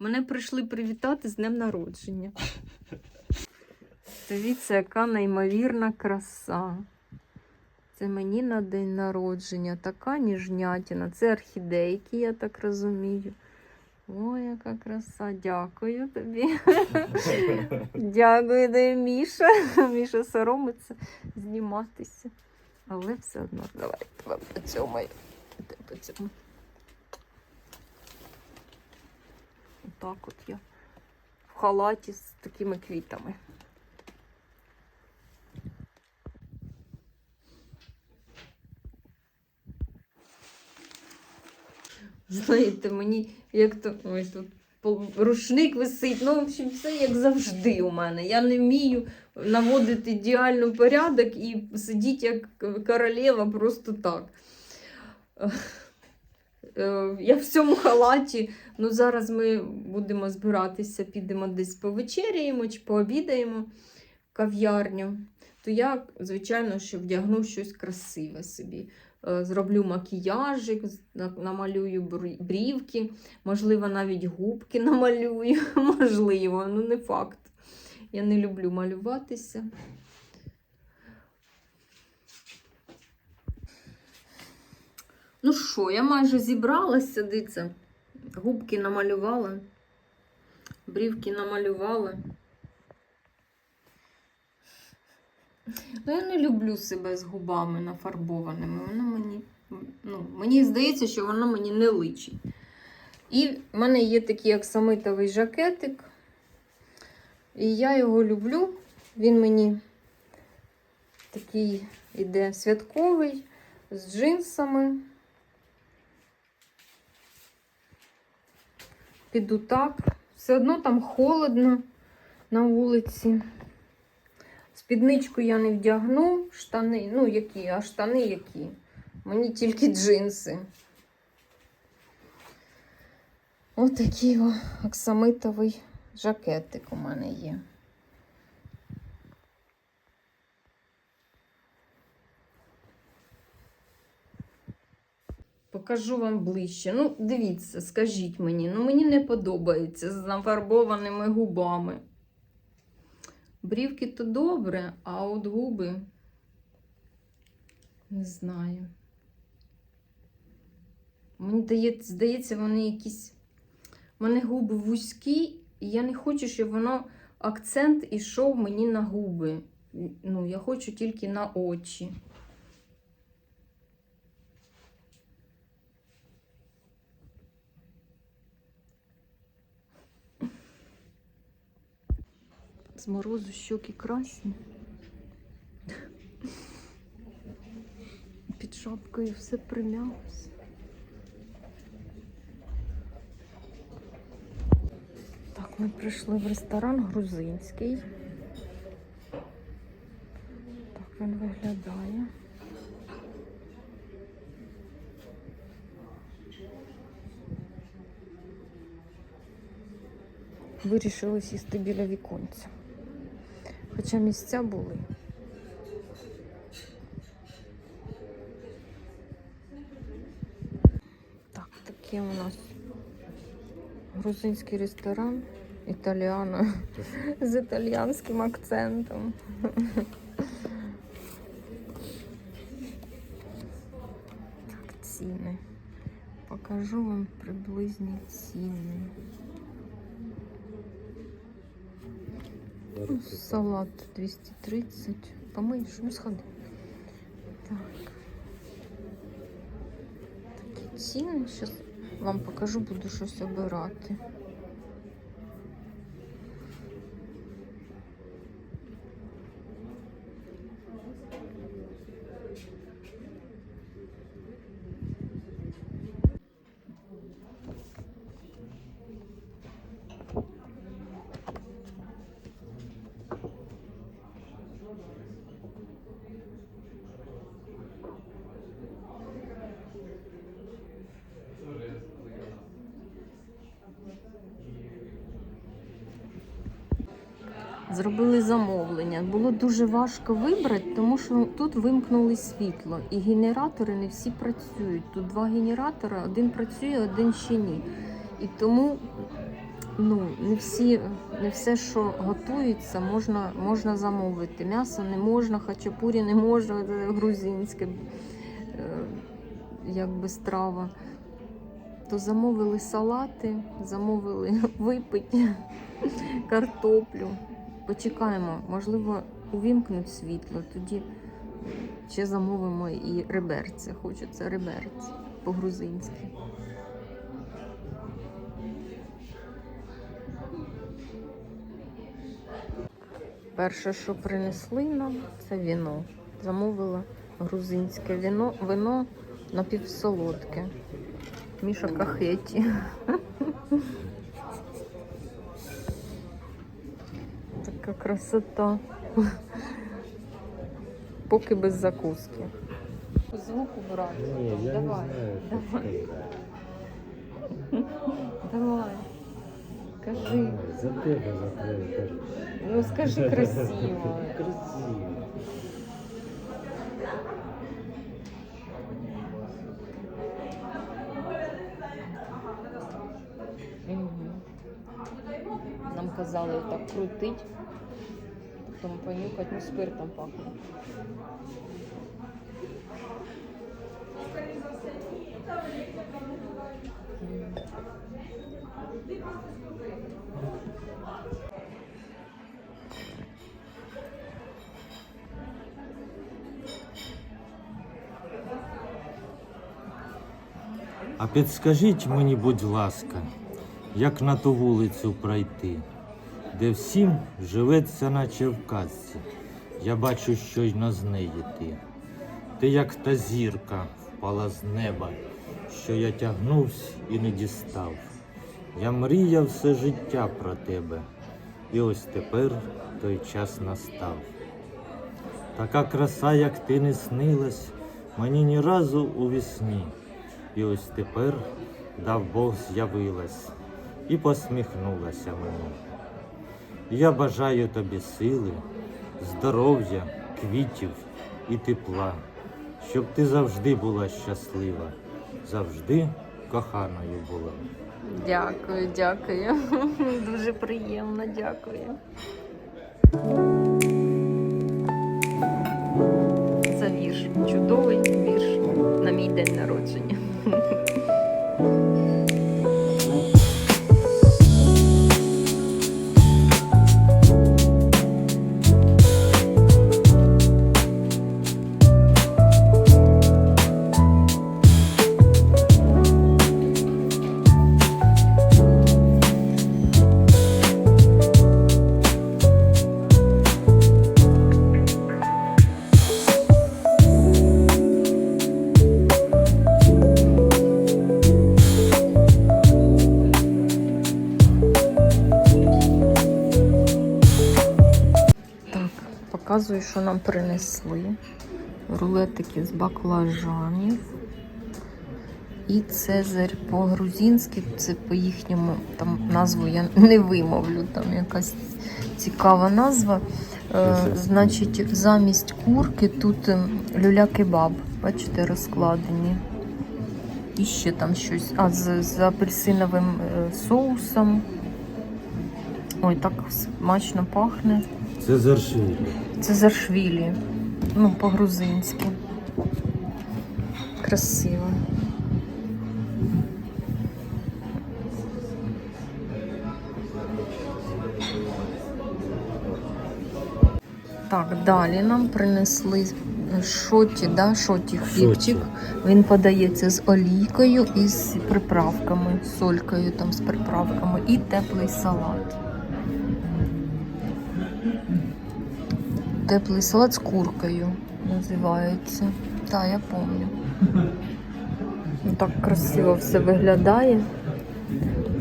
Мене прийшли привітати з днем народження. Дивіться, яка неймовірна краса. Це мені на день народження. Така ніжнятіна. Це орхідейки, я так розумію. Ой, яка краса. Дякую тобі. Дякую, де Міша. Міша соромиться зніматися. Але все одно, давай тебе поцьомаю. Тебе Отак от я в халаті з такими квітами. Знаєте, мені як то ось тут рушник висить. Ну, в общем, все як завжди у мене. Я не вмію наводити ідеальний порядок і сидіти як королева просто так. Е, Я в цьому халаті. Ну, зараз ми будемо збиратися, підемо десь повечеряємо чи пообідаємо в кав'ярню. То я, звичайно, що вдягну щось красиве собі. Е, Зроблю макіяжик, намалюю брівки, можливо, навіть губки намалюю. Можливо, ну не факт. Я не люблю малюватися. Ну що, я майже зібралася, дивіться. Губки намалювала, брівки намалювала. Ну, я не люблю себе з губами нафарбованими. Воно мені, ну, мені здається, що воно мені не личить. І в мене є такий аксамитовий жакетик. І я його люблю. Він мені такий іде святковий, з джинсами. Піду так. Все одно там холодно на вулиці. Спідничку я не вдягну, штани, ну які, а штани які. Мені тільки джинси. Отакий От оксамитовий жакетик у мене є. Покажу вам ближче. Ну, дивіться, скажіть мені, ну мені не подобається з нафарбованими губами. Брівки то добре, а от губи не знаю. Мені дає- здається, вони якісь. У мене губи вузькі, і я не хочу, щоб воно акцент ішов мені на губи. Ну, я хочу тільки на очі. Морозу щоки красні. Під шапкою все примялося. Так, ми прийшли в ресторан грузинський. Так він виглядає. Вирішили сісти біля віконця. Хоча місця були. Так, такий у нас грузинський ресторан італіано з італіянським акцентом. Так, ціни. Покажу вам приблизні ціни. Салат 230. Помиєш, ну сходи. Так. Такі ціни. Зараз вам покажу, буду щось обирати. Зробили замовлення. Було дуже важко вибрати, тому що тут вимкнули світло, і генератори не всі працюють. Тут два генератори, один працює, один ще ні. І тому ну, не всі, не все, що готується, можна, можна замовити. М'ясо не можна, хачапурі не можна, це грузинське е, якби страва. То замовили салати, замовили випити картоплю. Почекаємо, можливо, увімкнуть світло, тоді ще замовимо і реберці. Хочеться реберці по-грузинськи. Перше, що принесли нам, це віно. Замовила грузинське віно, вино напівсолодке. Міша кахеті. Така красота. Поки без закуски. Звук убрати. Ні, я давай, не знаю, давай, давай. Кажи. Ой, За тебе, за тебе кажу. Ну скажи красиво. Красиво. Нам казали так крутить, потім понюхати, ну спиртом пахне. А підскажіть мені, будь ласка, як на ту вулицю пройти, де всім живеться, наче в казці. Я бачу, щойно з неї ти. Ти як та зірка впала з неба, що я тягнувся і не дістав. Я мріяв все життя про тебе, і ось тепер той час настав. Така краса, як ти не снилась, мені ні разу у вісні. І ось тепер дав Бог з'явилась і посміхнулася мені. Я бажаю тобі сили, здоров'я, квітів і тепла, щоб ти завжди була щаслива, завжди коханою була. Дякую, дякую. Дуже приємно, дякую. Це вірш. Чудовий вірш на мій день народження. показую, що нам принесли. Рулетики з баклажанів. І цезарь по-грузинськи, це по їхньому там назву я не вимовлю, там якась цікава назва. Е, значить, замість курки тут ем, люля-кебаб, бачите, розкладені. І ще там щось. А, з, з апельсиновим е, соусом. Ой, так смачно пахне. Це заршилі. Це заршвілі. Ну, по-грузинськи. Красиво. Так, далі нам принесли шоті, да? шоті хлібчик. Він подається з олійкою і з приправками, солькою там з приправками і теплий салат. Теплий салат з куркою називається. Так, я пам'ятаю. Ну, Так красиво все виглядає.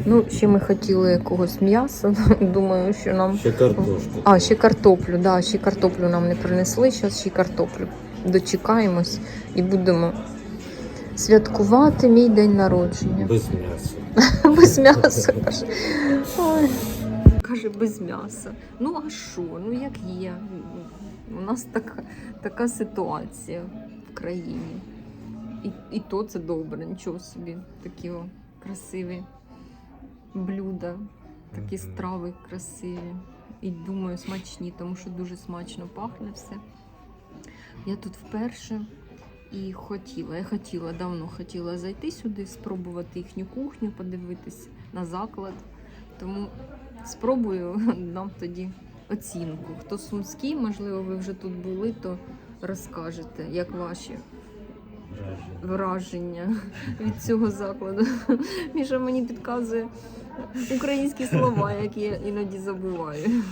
Ну, ще ми хотіли якогось м'яса. Думаю, що нам. Ще картошку. А, ще картоплю, да, ще картоплю нам не принесли. Зараз ще картоплю. Дочекаємось і будемо святкувати мій день народження. Без м'яса. Без м'яса. Ой. Каже, без м'яса. Ну а що? Ну як є? У нас така, така ситуація в країні. І, і то це добре, нічого собі. Такі о, красиві блюда. такі страви красиві. І думаю, смачні, тому що дуже смачно пахне все. Я тут вперше і хотіла, я хотіла, давно хотіла зайти сюди, спробувати їхню кухню, подивитись на заклад. Тому спробую дам тоді оцінку. Хто сумський, можливо, ви вже тут були, то розкажете, як ваші враження від цього закладу. Міша мені підказує українські слова, які я іноді забуваю.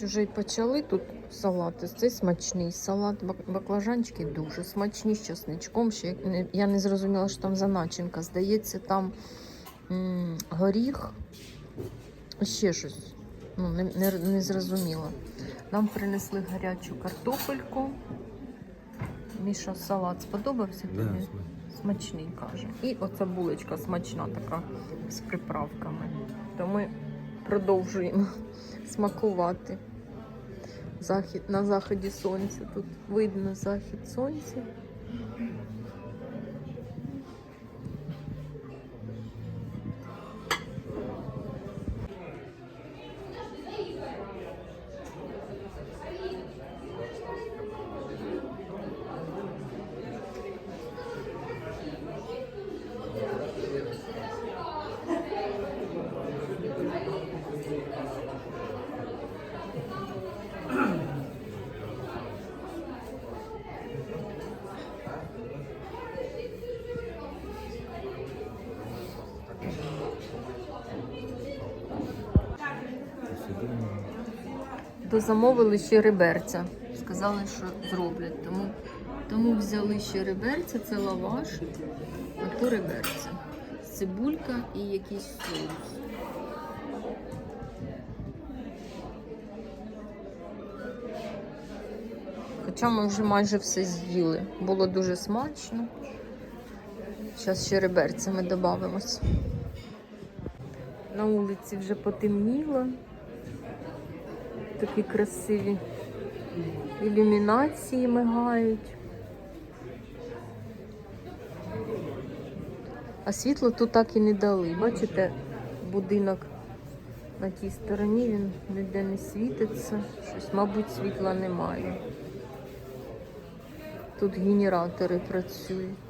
Хоч уже й почали тут салати. Це смачний салат. Баклажанчики дуже смачні з часничком. Ще я не зрозуміла, що там за начинка. Здається, там м, горіх, ще щось. Ну, не, не, не зрозуміла. Нам принесли гарячу картопельку. Міша салат сподобався Да, тобі? Смачний, каже. І оця булочка смачна така з приправками. То ми продовжуємо смакувати. Захід, на заході сонця. Тут видно захід сонця. Дозамовили ще реберця. Сказали, що зроблять. Тому, тому взяли ще реберця, це лаваш, а то реберця. Цибулька і якийсь соус. Хоча ми вже майже все з'їли. Було дуже смачно. Зараз ще реберцями додаємось. На вулиці вже потемніло. Такі красиві ілюмінації мигають. А світло тут так і не дали. Бачите, будинок на тій стороні, він ніде не світиться. Щось, мабуть, світла немає. Тут генератори працюють.